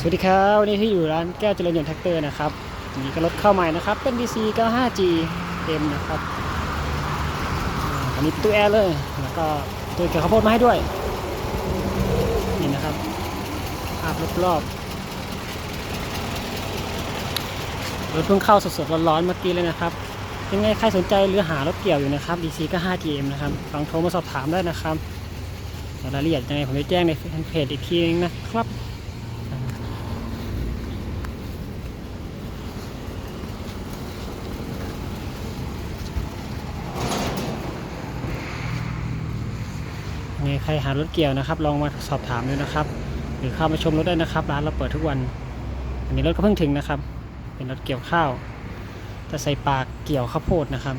สวัสดีครับวันนี้ที่อยู่ร้านแก้วเจริญยนต์แท็กเตอร์นะครับอันนี้ก็รถเข้าใหม่นะครับ เป็น DC 95G M นะครับอันนี้ตู้แอร์เลย แล้วก็ตัวเกี่ยวข้าวโพดมาให้ด้วย นี่นะครับภาพรอบๆรถเพิ่งเข้าสดๆร้อนๆเมื่อกี้เลยนะครับ ยังไงใครสนใจหรือหารถเกี่ยวอยู่นะครับ DC 95G M นะครับลองโทรมาสอบถามได้นะครับรายละเอียดยังไงผมจะแจ้งในแฟนเพจอีกทีนึงนะครับ ไงใครหารถเกี่ยวนะครับ ลองมาสอบถามดูนะครับ หรือเข้ามาชมรถได้นะครับ ร้านเราเปิดทุกวัน อันนี้รถก็เพิ่งถึงนะครับ เป็นรถเกี่ยวข้าวจะใส่ปากเกี่ยวข้าวโพดนะครับ